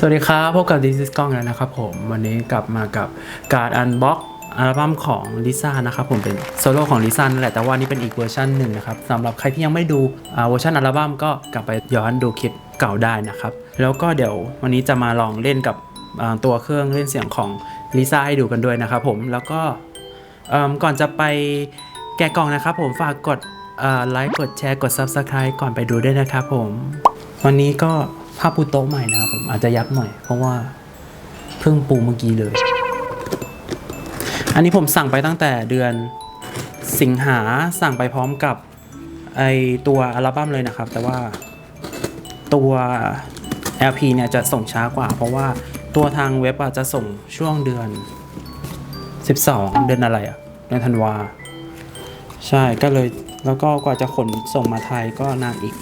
สวัสดีครับพบกับดิซิสกล้องแล้วนะครับผม วันนี้กลับมากับการอันบ็อกอัลบั้มของลิซ่านะครับผมเป็นโซโล่ของลิซ่านั่นแหละแต่ว่านี่เป็นอีกเวอร์ชันหนึ่งนะครับสำหรับใครที่ยังไม่ดูเวอร์ชันอัลบั้มก็กลับไปย้อนดูคลิปเก่าได้นะครับ แล้วก็เดี๋ยววันนี้จะมาลองเล่นกับตัวเครื่องเล่นเสียงของลิซ่าให้ดูกันด้วยนะครับผมแล้วก็ก่อนจะไปแกะกล่องนะครับผมฝากกดไลค์กดแชร์กด Subscribe ก่อนไปดูด้วยนะครับผม วันนี้ก็ ผ้าปูโต๊ะใหม่นะครับผมอาจจะยับหน่อย เพราะว่าเพิ่งปูเมื่อกี้เลย อันนี้ผมสั่งไปตั้งแต่เดือนสิงหาสั่งไปพร้อมกับไอตัวอัลบั้มเลยนะครับ แต่ว่าตัว LP เนี่ยจะส่งช้ากว่า เพราะว่าตัวทางเว็บอาจจะส่งช่วงเดือน 12 เดือนอะไรอะเดือนธันวา ใช่ก็เลยแล้วก็กว่าจะขนส่งมาไทยก็นานอีก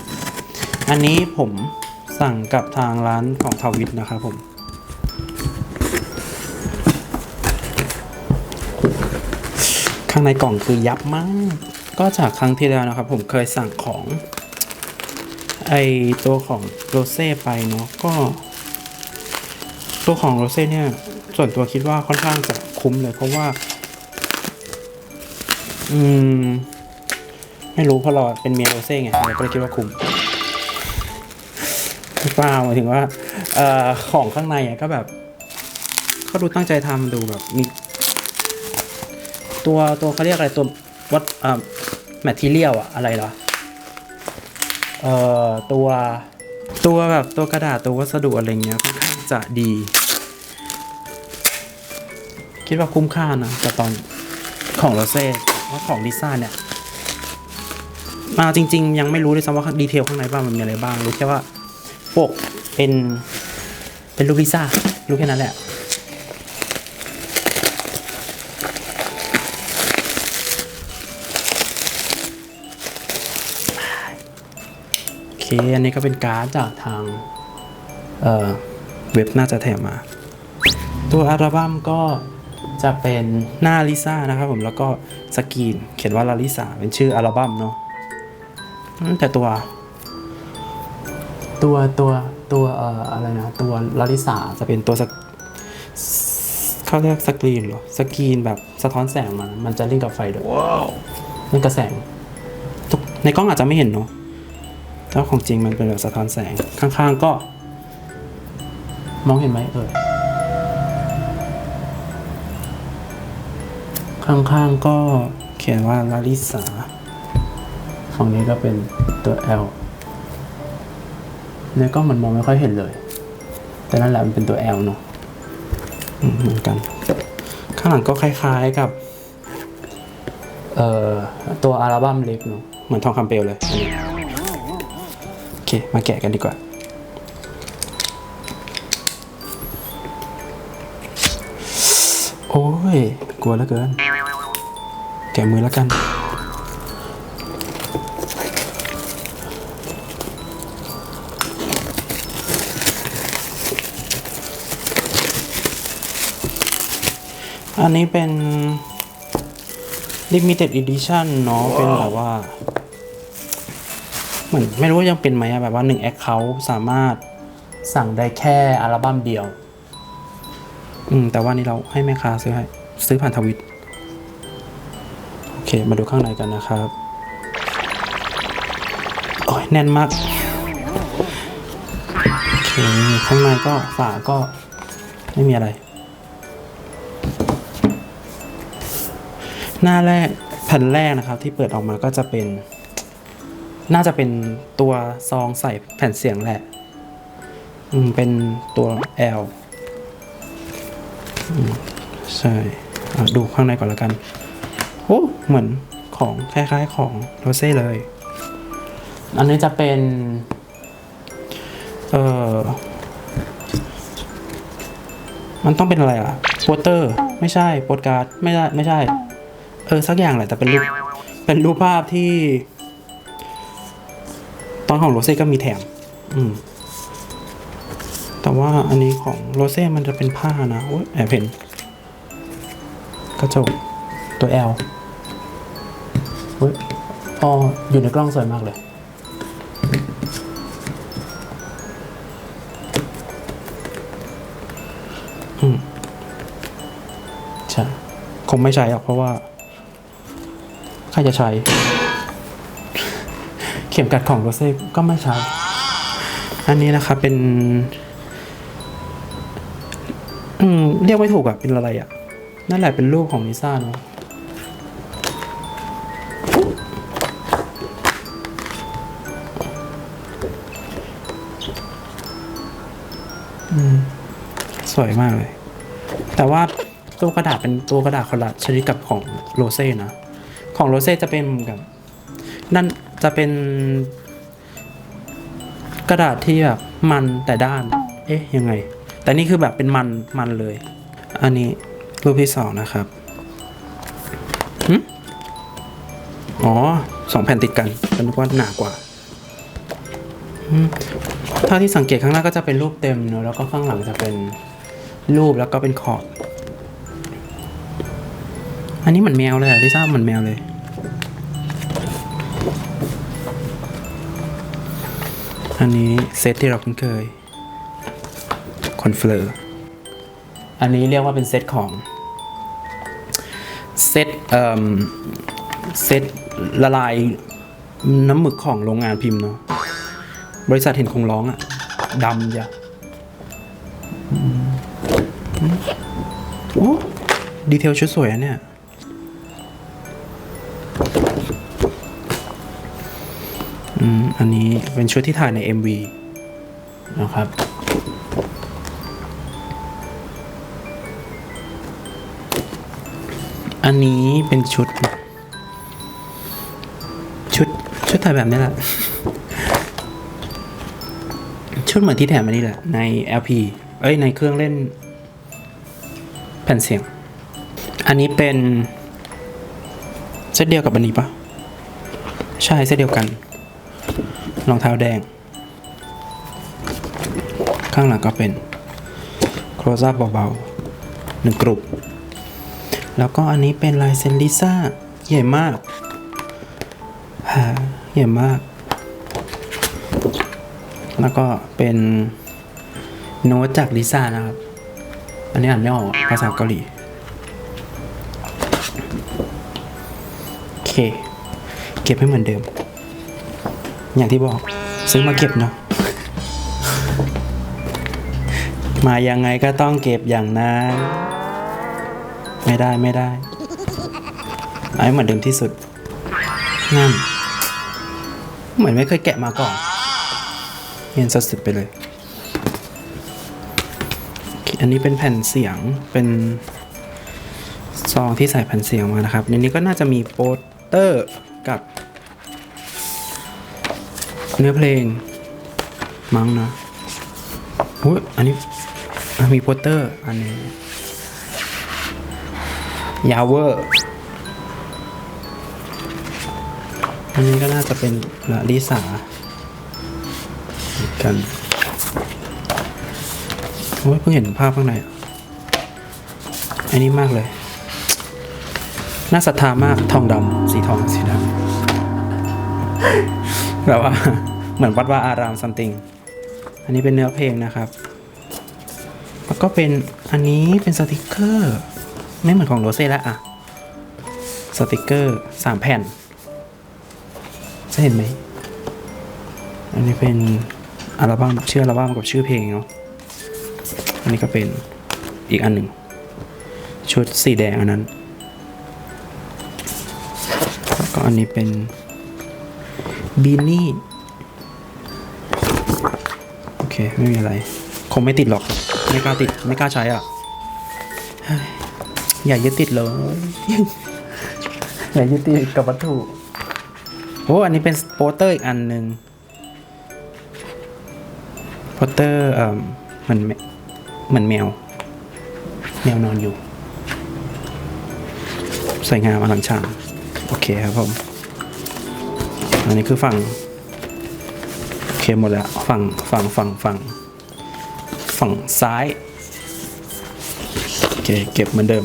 อันนี้ผม สั่งกับทางร้านของทวิตนะครับผมข้างในกล่องคือยับมาก ก็จากครั้งที่แล้วนะครับ ผมเคยสั่งของ ไอตัวของโรเซ่ไปเนาะก็ ตัวของโรเซ่เนี่ย ส่วนตัวคิดว่าค่อนข้างจะคุ้มเลยเพราะว่า อืม ไม่รู้เพราะเราเป็นเมียโรเซ่ไงเราก็เลยคิดว่าคุ้ม เปล่าหมายถึงว่าอของข้างในก็แบบเขาดูตั้งใจทำดูแบบมีตัวตัวเขาเรียกอะไรตัววัดอ่าแมทเทียลอะอะไรเหรอเอ่อตัวตัวแบบตัวกระดาษตัววัสดุอะไรเงี้ยค่อนข้างจะดี คิดว่าคุ้มค่านะแต่ตอนของโรเซ่ว่าของลิซ่าเนี่ยมาจริง ๆ ยังไม่รู้เลยซ้ำว่าดีเทลข้างในบ้างมันมีอะไรบ้างรู้แค่ว่า ปกเป็นเป็นรูปลิซ่ารู้แค่นั้นแหละโอเคอันนี้ก็เป็นการ์ดจากทางเอ่อเว็บน่าจะแถมมา ตัวอัลบั้มก็จะเป็นหน้าลิซ่านะครับผมแล้วก็สกรีนเขียนว่าลาลิซ่าเป็นชื่ออัลบั้มเนาะแต่ตัว ตัวตัวตัวเอ่ออะไรนะตัวลาลิซ่าจะเป็นตัวสกเขาเรียกสกรีนเหรอสกรีนแบบสะท้อนแสงมันมันจะเล่นกับไฟด้วยเล่นกับแสงทุกในกล้องอาจจะไม่เห็นเนาะแต่ว่าของจริงมันเป็นแบบสะท้อนแสงข้างๆก็ มองเห็นไหมเอ่ยข้างๆก็เขียนว่าลาลิสาฝั่งนี้ก็เป็นตัว L ในกล้องมันมองไม่ค่อยเห็นเลย แต่นั่นแหละมันเป็นตัว L เนาะเหมือนกัน ข้างหลังก็คล้ายๆกับเอ่อตัวอัลบั้มเล็กเนาะเหมือนทองคำเปลวเลยโอเค มาแกะกันดีกว่า โอ้ย กลัวเหลือเกิน แกะมือแล้วกัน อันนี้เป็น limited edition เนาะเป็นแบบว่า เหมือนไม่รู้ว่ายังเป็นไหมอะแบบว่าหนึ่ง account สามารถสั่งได้แค่อัลบั้มเดียว อืม แต่ว่านี่เราให้แม่ค้าซื้อให้ ซื้อผ่านทวิต โอเค มาดูข้างในกันนะครับ โอ้ย แน่นมาก โอเค ข้างในก็ฝาก็ไม่มีอะไร หน้าแรกแผ่นแรกนะครับที่เปิดออกมาก็จะเป็น น่าจะเป็นตัวซองใส่แผ่นเสียงแหละ อืม เป็นตัว L อืมใช่ดูข้างในก่อนล้วกัน โอ้เหมือนของคล้ายๆของโรเซ่เลย อันนี้จะเป็น เออมันต้องเป็นอะไรอะโปสเตอร์ ไม่ใช่โปสการ์ด ไม่ได้ ไม่ใช่ เออสักอย่างแหละแต่เป็นรูปเป็นรูปภาพที่ ตอนของโรเซ่ก็มีแถม อืม แต่ว่าอันนี้ของโรเซ่มันจะเป็นผ้านะโอ้ยแอบเห็นกระจกตัว L เฮ้ยอ๋ออยู่ในกล้องสวยมากเลยอืมใช่คงไม่ใช้หรอกเพราะว่า ครจะใช้ เข็มกัดของโรเซ่ก็ไม่ใช้ อันนี้นะครับเป็น อืม เรียกไม่ถูกอะเป็นอะไรอะนั่นแหละเป็นรูปของลิซ่าเนาะสวยมากเลย แต่ว่าตัวกระดาษเป็นตัวกระดาษคนละชนิดกับของโรเซ่นะ ของโรเซ่จะเป็นกับนั่นจะเป็น กระดาษที่แบบมันแต่ด้าน เอ๊ะยังไง แต่นี่คือแบบเป็นมันมันเลย อันนี้รูปที่สองนะครับอ๋อสองแผ่นติดกันก็นึกว่าหนากว่าอืมเท่าที่สังเกตข้างหน้าก็จะเป็นรูปเต็มเนอะแล้วก็ข้างหลังจะเป็นรูปแล้วก็เป็นขอบ อันนี้เหมือนแมวเลยอะลิซ่าเหมือนแมวเลยอันนี้เซตที่เราคุ้นเคยคอนเฟลอร์อันนี้เรียกว่าเป็นเซตของเซตเอ่อเซตละลายน้ำหมึกของโรงงานพิมพ์เนาะบริษัทเห็นคงร้องอะดำจ้ะโอ้ดีเทลชุดสวยอะเนี่ย อืม อันนี้เป็นชุดที่ถ่ายใน MV นะครับ อันนี้เป็นชุด ชุด ชุดถ่ายแบบนี้แหละ ชุดเหมือนที่แถมมานี่แหละ ใน LP เอ้ย ในเครื่องเล่น แผ่นเสียง อันนี้เป็น เซตเดียวกับอันนี้ปะใช่เซตเดียวกันรองเท้าแดง ข้างหลังก็เป็นโคร s อัพเบาๆหนึ่งกลุ่มแล้วก็อันนี้เป็นลายเซนลิซ่า ใหญ่มากฮะใหญ่มาก แล้วก็เป็นโน้ตจากลิซ่านะครับ อันนี้อ่านไม่ออกภาษาเกาหลี เคเก็บให้เหมือนเดิม อย่างที่บอกซื้อมาเก็บเนาะมายังไงก็ต้องเก็บอย่างนั้นไม่ได้ไม่ได้เอาให้เหมือนเดิมที่สุดนั่นเหมือนไม่เคยแกะมาก่อนเรียนสุดไปเลย อันนี้เป็นแผ่นเสียงเป็นซองที่ใส่แผ่นเสียงมานะครับในนี้ก็น่าจะมีโปส เตอร์กับ เนื้อเพลง มั้งนะอุ้ยอันนี้มีโปสเตอร์อันนี้ยาวเวอร์อันนี้ก็น่าจะเป็นละลิสากันโอ้ยเพิ่งเห็นภาพข้างในอะอันนี้มากเลย น่าศรัทธามากทองดำสีทองสีดำแบบว่าเหมือนวัดว่าอารามซัมติง อันนี้เป็นเนื้อเพลงนะครับ แล้วก็เป็นอันนี้เป็นสติกเกอร์ ไม่เหมือนของโรเซ่แล้วอะสติกเกอร์สามแผ่นจะเห็นไหม อันนี้เป็นอัลบั้มชื่ออัลบั้มกับชื่อเพลงเนาะ อันนี้ก็เป็นอีกอันหนึ่งชุดสีแดงอันนั้น ก็อันนี้เป็นบีนี่โอเค ไม่มีอะไร คงไม่ติดหรอก ไม่กล้าติด ไม่กล้าใช้อะ อย่ายึดติดเลย อย่ายึดติดกับวัตถุโอ้อันนี้เป็นโปสเตอร์อีกอันหนึ่งโปสเตอร์เอ่อเหมือนเหมือนแมว แมวนอนอยู่ สวยงามอลังชาง โอเคครับผม อันนี้คือฝั่ง โอเคหมดแล้ว ฝั่งฝั่งฝั่งฝั่งฝั่งซ้าย โอเค เก็บเหมือนเดิม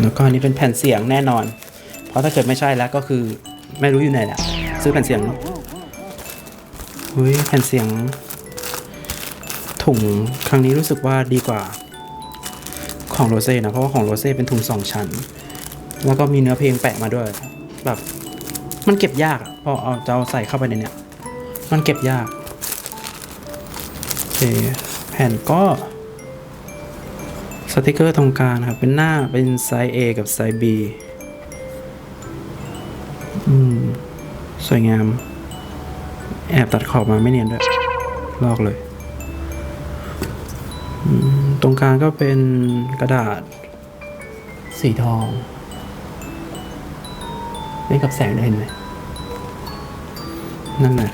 แล้วก็อันนี้เป็นแผ่นเสียงแน่นอน เพราะถ้าเกิดไม่ใช่แล้วก็คือไม่รู้อยู่ไหนแหละซื้อแผ่นเสียงเนาะ เฮ้ยแผ่นเสียง ถุงครั้งนี้รู้สึกว่าดีกว่า ของโรเซ่นะ เพราะว่าของโรเซ่เป็นถุงสองชั้น แล้วก็มีเนื้อเพลงแปะมาด้วย แบบ มันเก็บยากอพอเอาจะเอาใส่เข้าไปในเนี้ยมันเก็บยากโอเคแผ่นก็สติกเกอร์ตรงกลางครับ เป็นหน้าเป็นไซส์ A กับไซส์ B อืม สวยงาม แอบตัดขอบมาไม่เนียนด้วยลอกเลยตรงกลางก็เป็นกระดาษ สีทองเล่กับแสงได้เห็นไหมนั่นแหละ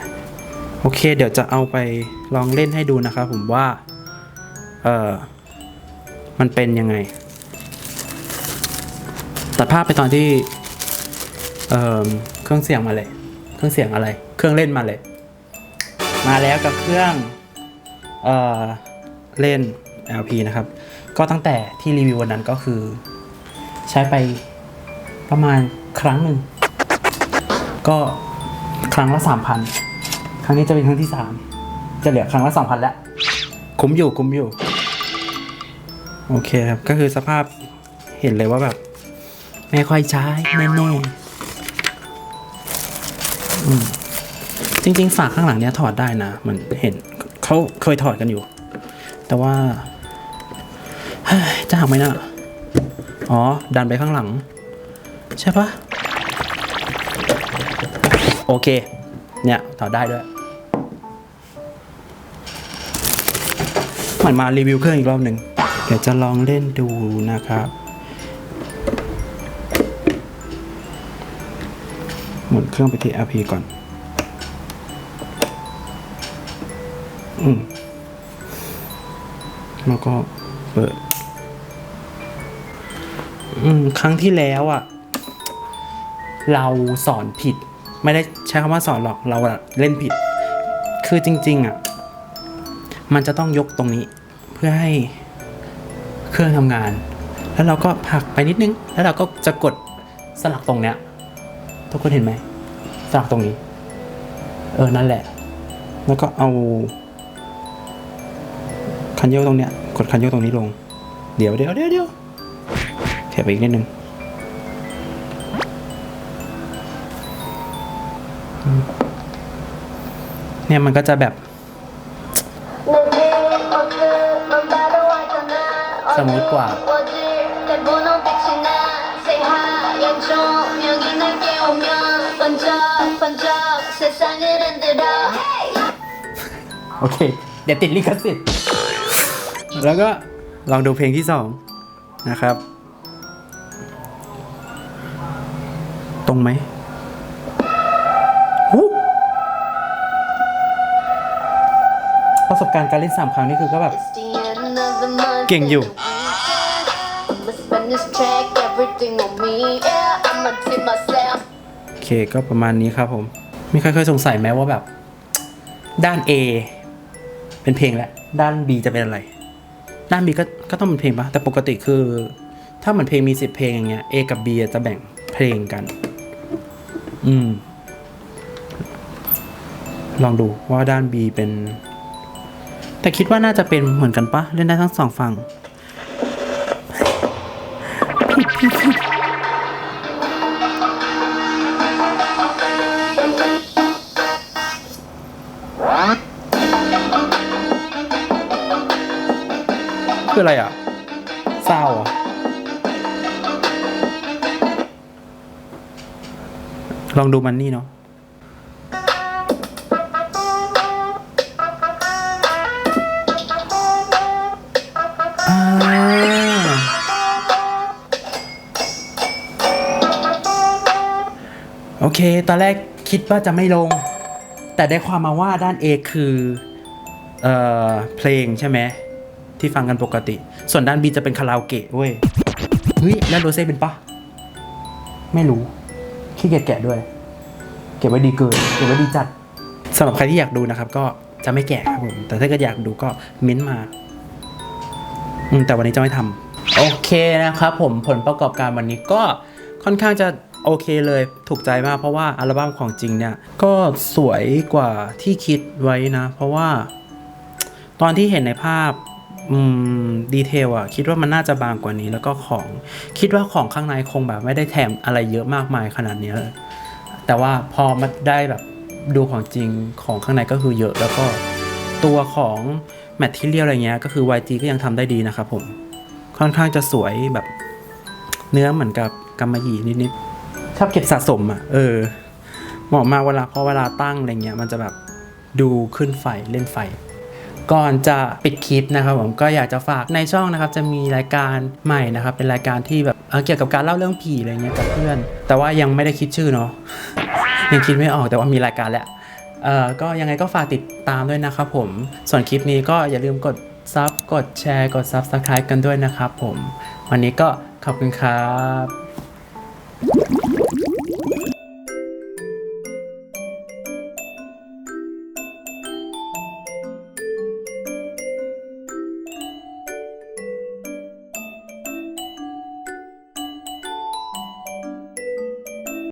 โอเค เดี๋ยวจะเอาไปลองเล่นให้ดูนะครับผมว่า เออมันเป็นยังไง ตัดภาพไปตอนที่ เออเครื่องเสียงมาเลย เครื่องเสียงอะไร เครื่องเล่นมาเลย มาแล้วกับเครื่องเอ่อเล่น LP นะครับ ก็ตั้งแต่ที่รีวิววันนั้นก็คือ ใช้ไปประมาณครั้งหนึ่ง ก็ครั้งละสามพันครั้งนี้จะเป็นครั้งที่สามจะเหลือครั้งละสองพันแล้ว คุ้มอยู่คุ้มอยู่ โอเคครับ ก็คือสภาพเห็นเลยว่าแบบ ไม่ค่อยใช้แน่ๆอืม จริง ๆ ฝากข้างหลังเนี้ยถอดได้นะมือนเห็นเขาเคยถอดกันอยู่ แต่ว่าจะหักไหมนะอ๋อ ดันไปข้างหลัง ใช่ปะโอเค เนี่ยถอดได้ด้วยเหมือนมารีวิวเครื่องอีกรอบหนึ่งเดี๋ยวจะลองเล่นดูนะครับหมุนเครื่องไปที่ RP ก่อน แล้วก็เปิด อืม ครั้งที่แล้วอะ่ะ เราสอนผิด ไม่ได้ใช้คำว่าสอนหรอกเราอะเล่นผิด คือจริง ๆอะ่ะ มันจะต้องยกตรงนี้ เพื่อให้เครื่องทำงาน แล้วเราก็ผักไปนิดนึง แล้วเราก็จะกดสลักตรงเนี้ย ทุกคนเห็นไหมสลักตรงนี้ เออ นั่นแหละ แล้วก็เอา คันโยกตรงเนี้ย กดคันโยกตรงนี้ลง เดี๋ยวเดี๋ยวเดี๋ยวเดี๋ยวแถบไปอีกนิดนึงอืมเนี่ยมันก็จะแบบ สมูทกว่า โอเค เดี๋ยวติดลิขสิทธิ์ แล้วก็ลองดูเพลงที่สองนะครับ ตรงไหมหูประสบการณ์การเล่นสามครั้งนี่คือก็แบบ เก่งอยู่ โอเคก็ประมาณนี้ครับผม มีใครเคยสงสัยไหมว่าแบบ ด้าน A เป็นเพลงแหละด้าน B จะเป็นอะไร ด้าน B ก็ก็ต้องเป็นเพลงปะแต่ปกติคือ ถ้าเหมือนเพลงมีสิบเพลงอย่างเงี้ย A กับ B จะแบ่งเพลงกัน อืม ลองดูว่าด้าน B เป็น แต่คิดว่าน่าจะเป็นเหมือนกันปะเล่นได้ทั้งสองฝั่ง คืออะไรอะเศร้าเหรอลองดูมันนี่เนาะโอเค ตอนแรกคิดว่าจะไม่ลง แต่ได้ความมาว่าด้าน A คือ เอ่อ เพลงใช่ไหม ที่ฟังกันปกติ ส่วนด้าน B จะเป็นคาราโอเกะเว้ย เฮ้ย แล้วโรเซ่เป็นปะไม่รู้ ขี้เกียจแกะด้วย เก็บไว้ดีเกิน เก็บไว้ดีจัดสำหรับใครที่อยากดูนะครับ ก็จะไม่แกะครับผม แต่ถ้าเกิดอยากดูก็เม้นต์มา อืมแต่วันนี้จะไม่ทำโอเคนะครับผมผลประกอบการวันนี้ก็ค่อนข้างจะโอเคเลยถูกใจมากเพราะว่าอัลบั้มของจริงเนี่ย ก็สวยกว่าที่คิดไว้นะ เพราะว่า ตอนที่เห็นในภาพ อืมดีเทลอะคิดว่ามันน่าจะบางกว่านี้แล้วก็ของคิดว่าของข้างในคงแบบไม่ได้แถมอะไรเยอะมากมายขนาดนี้เลยแต่ว่าพอมาได้แบบดูของจริงของข้างในก็คือเยอะ แล้วก็ตัวของแมททีเทียลอะไรเงี้ยก็คือ YG ก็ยังทำได้ดีนะครับผมค่อนข้างจะสวยแบบเนื้อเหมือนกับกำมะหยี่นิดๆชอบเก็บสะสมอะเออเหมาะมากเวลาพอเวลาตั้งอะไรเงี้ยมันจะแบบดูขึ้นไฟเล่นไฟ ก่อนจะปิดคลิปนะครับผมก็อยากจะฝากในช่องนะครับจะมีรายการใหม่นะครับเป็นรายการที่แบบเออเกี่ยวกับการเล่าเรื่องผีอะไรเงี้ยกับเพื่อน แต่ว่ายังไม่ได้คิดชื่อเนาะยังคิดไม่ออกแต่ว่ามีรายการแหละเอ่อก็ยังไงก็ฝากติดตามด้วยนะครับผมส่วนคลิปนี้ก็อย่าลืมกดซับกดแชร์ กด Subscribe กันด้วยนะครับผม วันนี้ก็ขอบคุณครับ